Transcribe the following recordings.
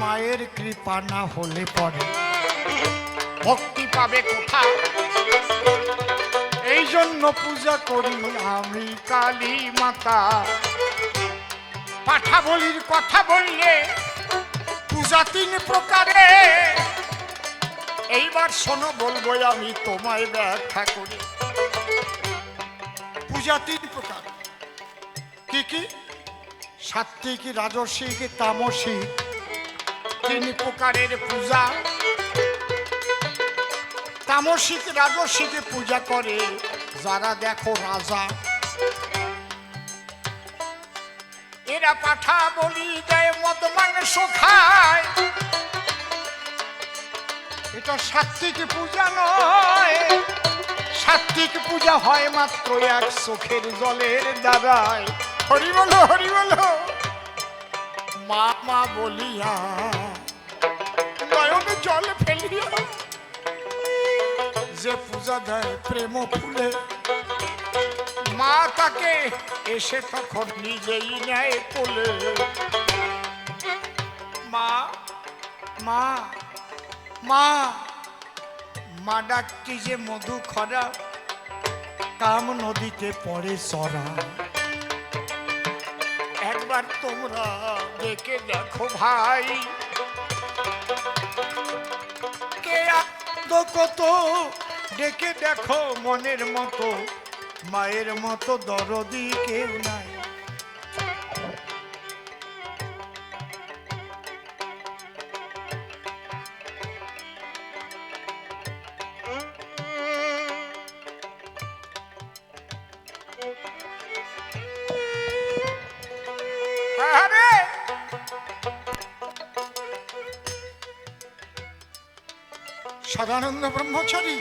মায়ের কৃপা না হলে পরে। ভক্তি পাবে কোথায়? এই জন্য পূজা করি আমি কালী মাতা। পাঠা বলির কথা বললে পূজা তিন প্রকারে। এইবার শোনো বলব আমি তোমায় ব্যাখ্যা করি। পূজা তিন প্রকার। কি কি? সাত্বিক রাজস্বিক তামসিক তিন প্রকারের পূজা। তামসিক রাজসিকে পূজা করে, যারা দেখো রাজা। এরা পাঠা বলি দেয়, মদ মাংস খায়। এটা সাত্বিক পূজা নয়। সাত্বিক পূজা হয় মাত্র এক চোখের জলের দ্বারায়। হরি বলো হরি বলো। মা মা বলিয়া নয়নে জল ফেলিয়া যে পূজা দেয় প্রেম ফুলে, মা তাকে এসে তখন নিজেই নেয় কোলে। মা মা মা মা যে মধু খরা, কাম নদীতে পড়ে সরা। একবার তোমরা দেখে দেখো ভাই কে কত ডেকে দেখো মনের মতো মায়ের মতো দরদি কেউ নাই। সদানন্দ ব্রহ্মচারী।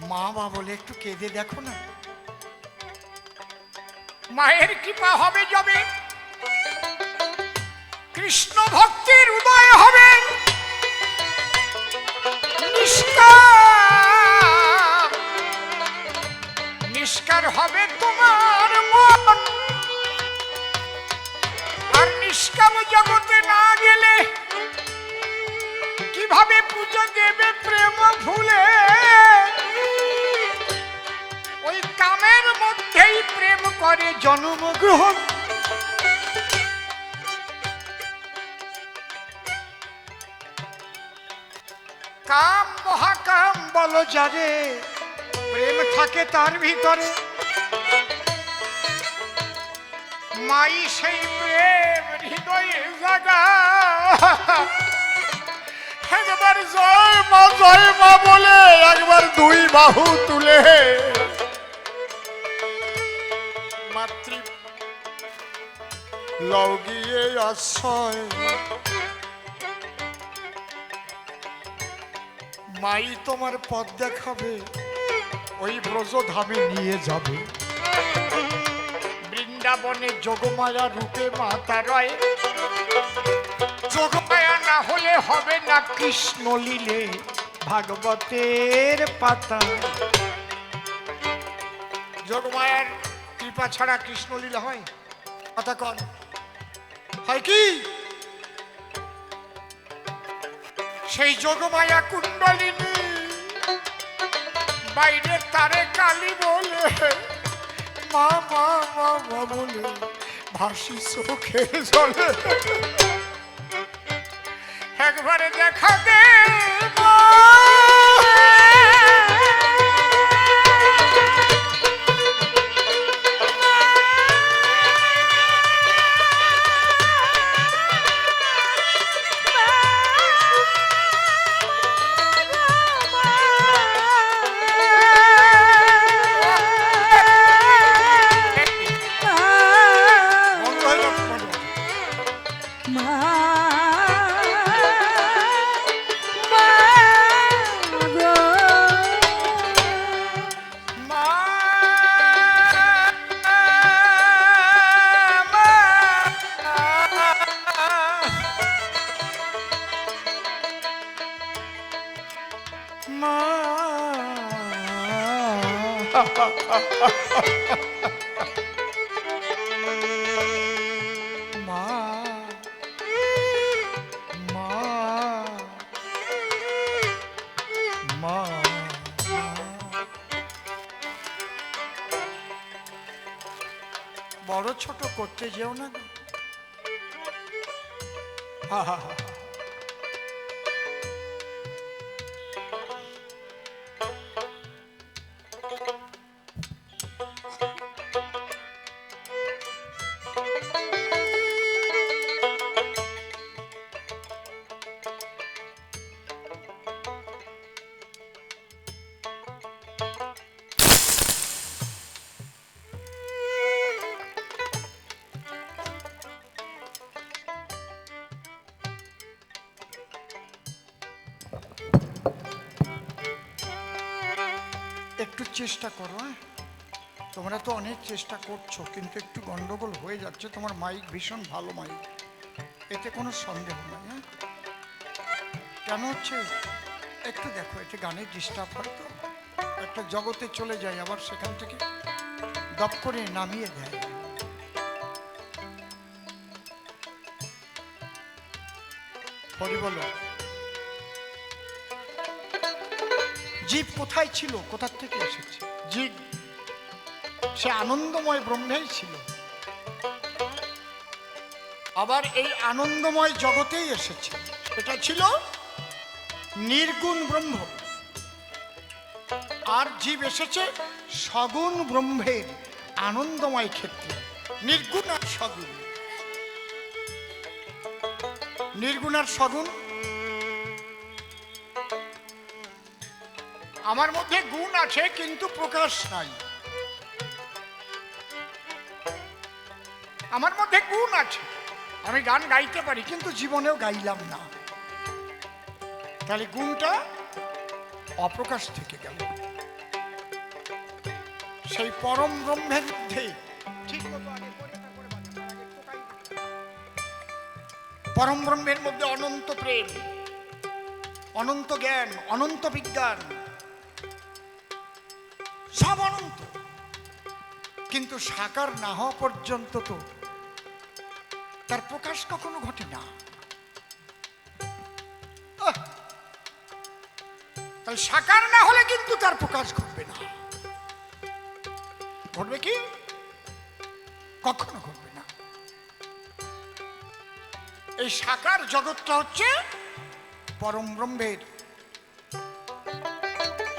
মা বা বলে, একটু কেঁদে দেখো না। মায়ের কৃপা হবে যবে। কৃষ্ণ ভক্তির উদয় হবে। নিষ্কার। নিষ্কার হবে তোমার মন। আর নিষ্কাম জগতে না গেলে প্রেম ওই কামের মধ্যেই প্রেম করে জন্মগ্রহণ কাম মহাকাম বলো যারে, প্রেম থাকে তার ভিতরে। মাই সেই প্রেম হৃদয়ে জাগা। একবার জয় মা জয় মা বলে একবার দুই বাহু তুলে। মাতৃ, লও গিয়ে আশ্রয়। মাই তোমার পথ দেখাবে, ওই ব্রজ ধামে নিয়ে যাবে। বৃন্দাবনে যোগমায়া রূপে মাতা রয়। যোগমায়া না হলে হবে না কৃষ্ণ লীলে ভাগবতের পাতা। যোগমায়ার কৃপা ছাড়া কৃষ্ণ লীলা হয়? কথা কন। হয় কি? সেই যোগমায়া কুণ্ডলিনী বাইরে তারে কালী বলে, মা মা মা বলে, ভাসি চোখে জলে। একবারে দেখা দে। বড় ছোট করতে যেও না হা হা হা। একটু চেষ্টা করো হ্যাঁ? তোমরা তো অনেক চেষ্টা করছ, কিন্তু একটু গন্ডগোল হয়ে যাচ্ছে। তোমার মাইক ভীষণ ভালো মাইক এতে কোনো সন্দেহ নেই হ্যাঁ? কেন হচ্ছে? একটু দেখো এটা গানের ডিস্টার্ব হয় তো। একটা জগতে চলে যায়, আবার সেখান থেকে দপ করে নামিয়ে দেয়। হরি বলো। জীব কোথায় ছিল? কোথার থেকে এসেছে? জীব, সে আনন্দময় ব্রহ্মেই ছিল। আবার এই আনন্দময় জগতেই এসেছে। এটা ছিল নির্গুণ ব্রহ্ম। আর জীব এসেছে সগুণ ব্রহ্মের আনন্দময় ক্ষেত্রে। নির্গুণ আর সগুণ। নির্গুণ আর সগুণ আমার মধ্যে গুণ আছে, কিন্তু প্রকাশ নাই। আমার মধ্যে গুণ আছে। আমি গান গাইতে পারি, কিন্তু জীবনেও গাইলাম না। তাহলে গুণটা অপ্রকাশ থেকে গেল। সেই পরম ব্রহ্মের মধ্যে ঠিক মতো আগে। পরম ব্রহ্মের মধ্যে অনন্ত প্রেম, অনন্ত জ্ঞান, অনন্ত বিজ্ঞান সব অনন্ত। কিন্তু সাকার না হওয়া পর্যন্ত তো তার প্রকাশ কখনো ঘটে না। তাহলে সাকার না হলে কিন্তু তার প্রকাশ ঘটবে না। ঘটবে কি? কখনো ঘটবে না। এই সাকার জগৎটা হচ্ছে পরম ব্রহ্মের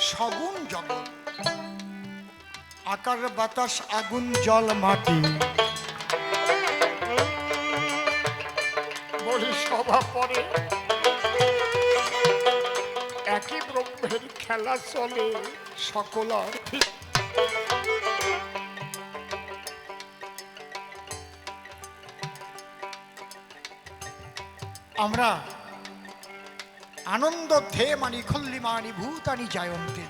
সগুণ জগৎ। আকার, বাতাস, আগুন, জল, মাটি। পরে। একই ব্রহ্মের খেলা চলে সকল আমরা আনন্দ ধে মানি খল্লি মানি ভূতানি জায়ন্তে।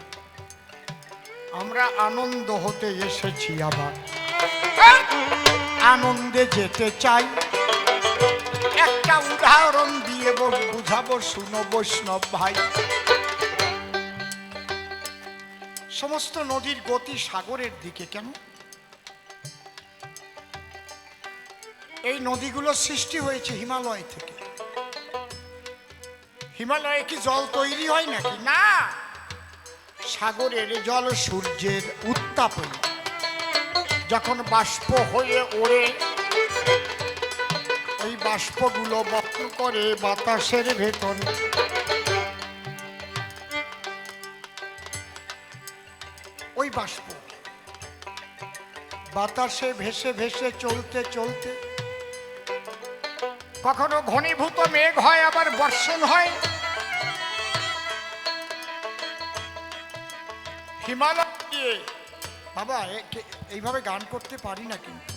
আমরা আনন্দ হতে এসেছি আবার। আনন্দে যেতে চাই। একটা উদাহরণ দিয়ে বুঝাবো, শুনো বৈষ্ণব ভাই। সমস্ত নদীর গতি সাগরের দিকে কেন? এই নদীগুলো সৃষ্টি হয়েছে হিমালয় থেকে। হিমালয়ে কি জল তৈরি হয় নাকি? না। সাগরের জল সূর্যের উত্তাপে যখন বাষ্প হয়ে ওড়ে, ওই বাষ্পগুলো বক্র করে বাতাসের ভেতর। ওই বাষ্প বাতাসে ভেসে ভেসে চলতে চলতে, কখনো ঘনীভূত মেঘ হয়, আবার বর্ষণ হয়। হিমালয় বাবা এইভাবে গান করতে পারি না কিন্তু।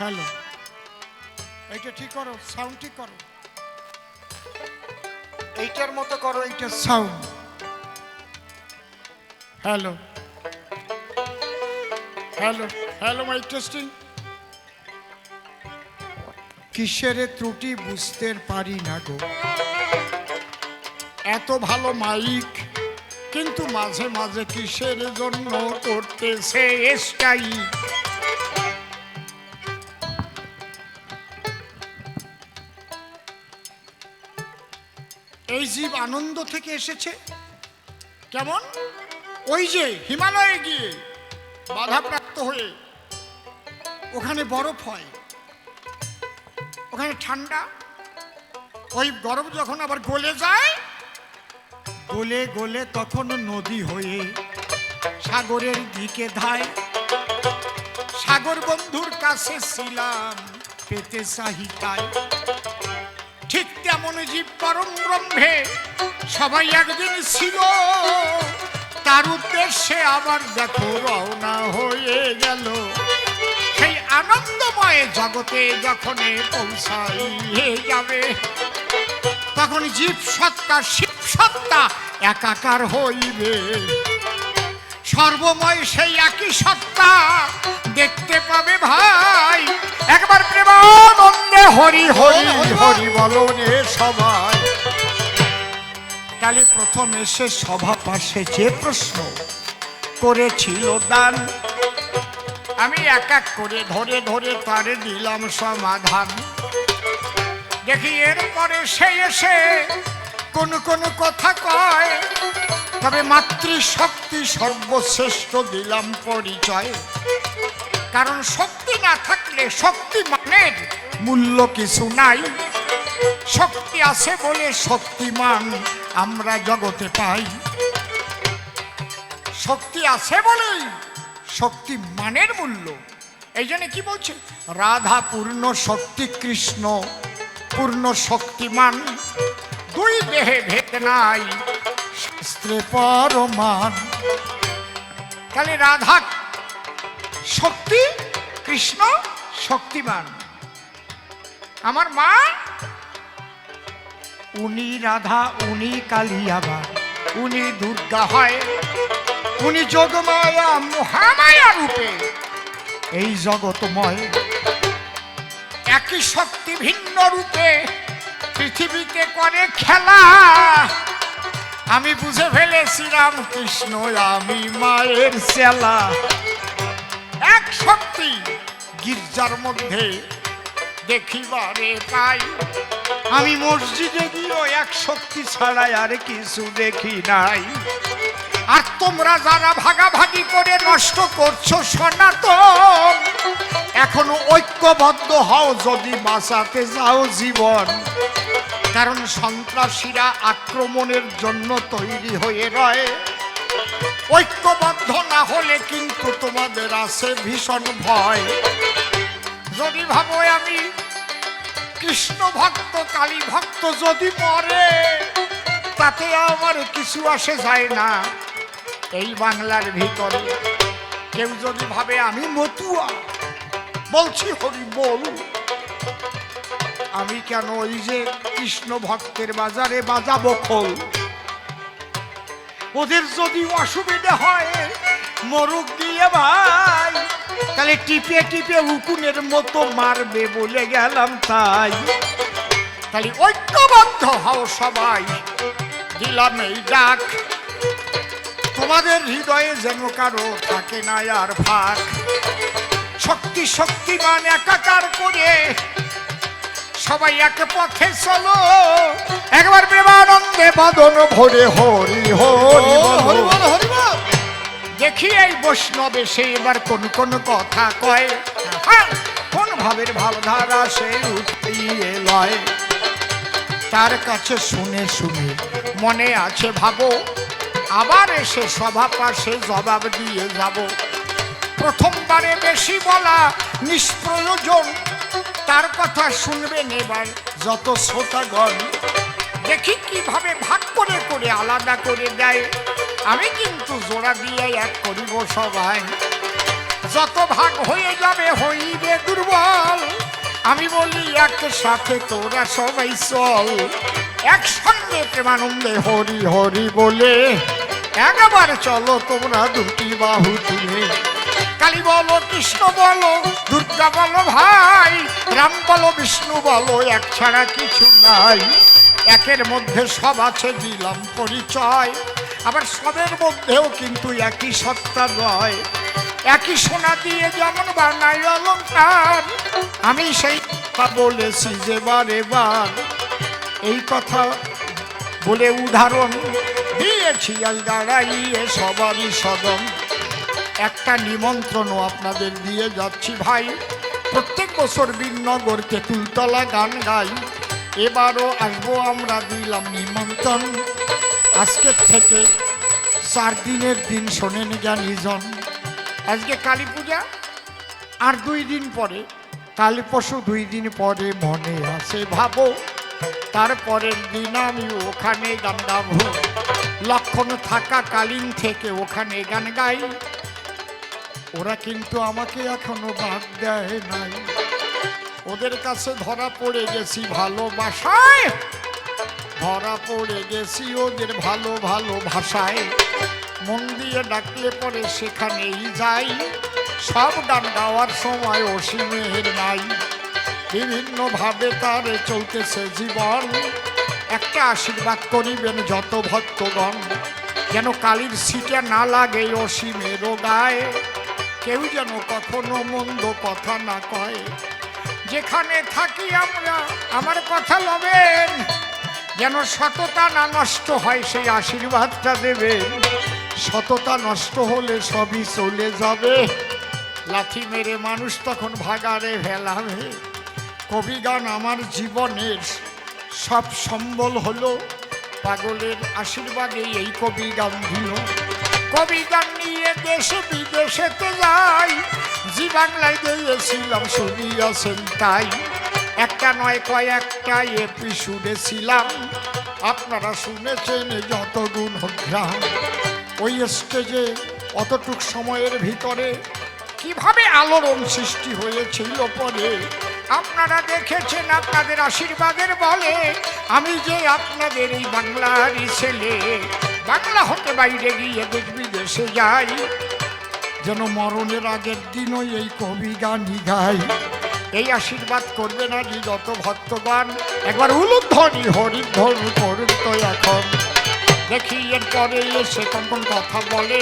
হ্যালো। এইটা ঠিক করো সাউন্ড ঠিক করো। এইটার মতো করো, এইটা sound hello. Hello hello my testing কিসের ত্রুটি বুঝতে পারি না গো। এত ভালো মাইক, কিন্তু মাঝে মাঝে কিসের জন্য করতেছে এসটাই? এই জীব আনন্দ থেকে এসেছে? কেমন? ওই যে হিমালয়ে গিয়ে বাধাপ্রাপ্ত হয়ে ওখানে বরফ হয়। ওখানে ঠান্ডা। ওই গরম যখন আবার গলে যায় গলে গলে তখন নদী হয়ে সাগরের দিকে ধায়। সাগর বন্ধুর কাছে ছিলাম পেতে চাহিতায় ঠিক তেমন জীব পরম ব্রহ্মে, সবাই একদিন ছিল। তার উদ্দেশ্যে আবার দেখো রওনা হয়ে গেল। সেই আনন্দময় জগতে যখন পৌঁছাইয়ে যাবে, তখন জীব সত্তা সত্তা একাকার হইবে। সর্বময় সেই একই সত্তা দেখতে পাবে ভাই। একবার প্রেমানন্দে হরি হরি হরি বলো। রে সবাই তাহলে প্রথম এসে সভা পাশে যে প্রশ্ন করেছিল দান আমি এক এক করে ধরে ধরে তারে দিলাম সমাধান। দেখি এরপরে সে এসে কোন কোন কথা কয়, তবে মাতৃশক্তি সর্বশ্রেষ্ঠ দিলাম পরিচয়। কারণ শক্তি না থাকলে শক্তি মানের মূল্য কিছু নাই। শক্তি আছে বলে শক্তিমান আমরা জগতে পাই। শক্তি আছে বলেই শক্তি মানের মূল্য। এই জন্য কি বলছে? রাধা, পূর্ণ শক্তি কৃষ্ণ, পূর্ণ শক্তিমান। দুই দেহে ভেদ নাই। শাস্ত্রে পরমান তাহলে রাধা, শক্তি, কৃষ্ণ, শক্তিমান। আমার মা, উনি রাধা, উনি কালিয়াবা, উনি দুর্গা হয়, উনি যোগমায়া, মহামায়া রূপে। এই জগতময় একই শক্তি ভিন্ন রূপে। পৃথিবীতে করে খেলা। আমি বুঝে ফেলেছি রামকৃষ্ণ, আমি মায়ের চেলা এক শক্তি গির্জার মধ্যে দেখিবারে পাই। আমি মসজিদে গিয়েও এক শক্তি ছাড়াই আর কিছু দেখি নাই। আর তোমরা যারা ভাগাভাগি করে নষ্ট করছ সনাতন, এখনও ঐক্যবদ্ধ হও যদি বাঁচাতে যাও জীবন। কারণ সন্ত্রাসীরা আক্রমণের জন্য তৈরি হয়ে রয়। ঐক্যবদ্ধ না হলে কিন্তু তোমাদের আছে ভীষণ ভয়। যদি ভাবো আমি কৃষ্ণ ভক্ত, কালী ভক্ত যদি মরে, তাতে আমার কিছু আসে যায় না। এই বাংলার ভিতরে কেউ যদি ভাবে আমি মতুয়া, বলছি হরি বল। আমি কেন ওই যে কৃষ্ণ ভক্তের বাজারে বাজাবো খোল? ওদের যদি অসুবিধা হয়, মরুক দিয়ে ভাই, তাহলে টিপে টিপে উকুনের মতো মারবে বলে গেলাম তাই। তাহলে ঐক্যবদ্ধ হও সবাই, দিলাম এই ডাক। তোমাদের হৃদয়ে যেন কারও থাকে না আর ভাগ শক্তি শক্তিমান একাকার করে সবাই এক পথে চলো। একবার প্রেমানন্দে বদন ভরে হরি হরি বলো। দেখি এই বৈষ্ণবে সে এবার কোন কোন কথা কয়। হ্যাঁ, কোন ভাবের ভাবধারা সে উঠিয়ে লয় তার কাছে শুনে শুনে মনে আছে ভাবো আবার এসে সভা পাশে জবাব দিয়ে যাব। প্রথমবারে বেশি বলা নিষ্প্রয়োজন। তার কথা শুনবেন এবার যত শ্রোতাগণ। দেখি কীভাবে ভাগ করে করে আলাদা করে দেয়। আমি কিন্তু জোড়া দিয়ে এক করিব সবাই যত ভাগ হয়ে যাবে হইবে দুর্বল। আমি বলি একসাথে তোরা সবাই চল। একসঙ্গে প্রেমানন্দে হরি হরি বলে একবার চলো, তোমরা দুটি বাহু তুলে। কালী বলো, কৃষ্ণ বলো, দুর্গা বলো ভাই, রাম বলো, বিষ্ণু বলো, এক ছাড়া কিছু নাই। একের মধ্যে সব আছে দিলাম পরিচয়। আবার সবের মধ্যেও কিন্তু একই সত্তা নয়। একই সোনা দিয়ে যেমন বানাই অলঙ্কার আমি সেই কথা বলেছি যে বারে বার। এই কথা বলে উদাহরণ দিয়েছি, আজ দাঁড়াইয়ে সবারই সদন একটা নিমন্ত্রণও আপনাদের দিয়ে যাচ্ছি ভাই। প্রত্যেক বছর বীরনগর তেঁতুলতলা গান গাই। এবারও আসব আমরা দিলাম নিমন্ত্রণ। আজকের থেকে চার দিনের দিন শোনেন জ্ঞানীজন। আজকে কালী পূজা, আর দুই দিন পরে, কালী পশু দুই দিন পরে মনে আছে ভাবো। তারপরের দিন আমি ওখানে গান গাবো লক্ষণ থাকা কালীন থেকে ওখানে গান গাই। ওরা কিন্তু আমাকে এখনও বাদ দেয় নাই। ওদের কাছে ধরা পড়ে গেছি ভালোবাসায় ধরা পড়ে গেছি ওদের ভালো ভালো ভাষায়। মন দিয়ে ডাকলে পরে সেখানেই যাই। সব গান গাওয়ার সময় অসীমের নাই। বিভিন্নভাবে তার চলতেছে জীবন। একটা আশীর্বাদ করিবেন যত ভক্তগণ। যেন কালীর সিটে না লাগে অসীমেরও গায়ে কেউ যেন কখনো মন্দ কথা না কয়। যেখানে থাকি আমরা, আমার কথা লবেন। যেন সততা না নষ্ট হয় সেই আশীর্বাদটা দেবেন। সততা নষ্ট হলে সবই চলে যাবে। লাথি মেরে মানুষ তখন ভাগারে ফেলাবে। কবি গান আমার জীবনের সব সম্বল হলো পাগলের আশীর্বাদে এই কবি গান দিল কবি গান নিয়ে দেশে বিদেশেতে যাই, জি বাংলায় দিয়েছিলাম শুনিয়াছেন তাই। একটা নয় কয়েকটা এপিসোডে ছিলাম আপনারা শুনেছেন যত গুণ গ্রাম ওই স্টেজে অতটুক সময়ের ভিতরে কীভাবে আলোড়ন সৃষ্টি হয়েছিল পরে আপনারা দেখেছেন আপনাদের আশীর্বাদের বলে, আমি যে আপনাদের এই বাংলারই ছেলে, বাংলা হতে বাইরে গিয়ে দেশ বিদেশে যাই। যেন মরণের আগের দিনই এই কবি গানই গাই এই আশীর্বাদ করবে না যে যত ভক্তবান একবার উলুধ্বনি হরিধ্বনি করুন তো এখন। দেখি এর পরে এসে কোন কথা বলে,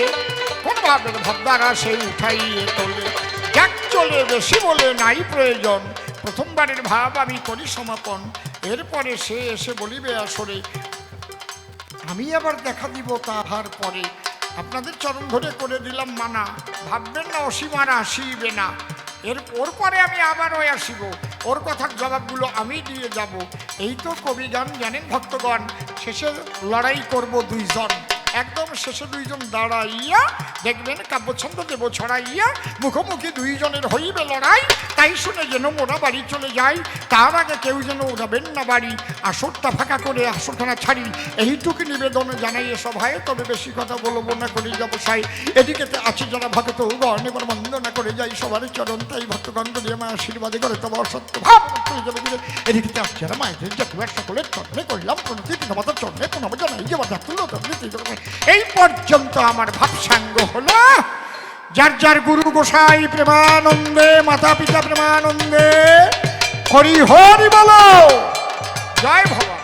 কোন ভাবের ভদ্রারা সেই উঠাইয়ে তোলে। যাক চলে বেশি বলে নাই প্রয়োজন। প্রথমবারের ভাব আমি করি সমাপন। এরপরে সে এসে বলিবে, আসরে, আমি আবার দেখা দিব তাহার পরে। আপনাদের চরণ ধরে করে দিলাম মানা। ভাববেন না অসীমার আসিবে না। এর ওর পরে আমি আবারও আসিব। ওর কথার জবাবগুলো আমি দিয়ে যাব। এই তো কবি গান জানেন ভক্তগণ, শেষে লড়াই করব দুইজন। একদম শেষে দুইজন দাঁড়াইয়া দেখবেন কাব্যছন্দ দেব ছড়াইয়া মুখোমুখি দুইজনের হইবে লড়াই। তাই শুনে যেন মোরা বাড়ি চলে যায় তার আগে কেউ যেন উড়াবেন না বাড়ি। আসরটা ফাঁকা করে আসরখানা ছাড়ি। এইটুকু নিবেদন জানাই এ সভায়। তবে বেশি কথা বলব না করি ব্যবসায় এদিকে তো আছে যারা ভক্ত, গণ এবার বন্দনা করে যাই। সবার চরণ তাই ভক্তগণ দিয়ে আমার আশীর্বাদে করে তোমার সত্য ভাব এদিকে আছে যারা মায়েদের জাতীয় সকলের চরণে করলাম। পিতামাতার চরণে পুনম জানাই। যে আমার তুলো এই পর্যন্ত আমার ভাবসাঙ্গ হলো। যার যার গুরু গোসাই প্রেমানন্দে, মাতা পিতা প্রেমানন্দে, হরি হরি বলো। জয় ভগবান।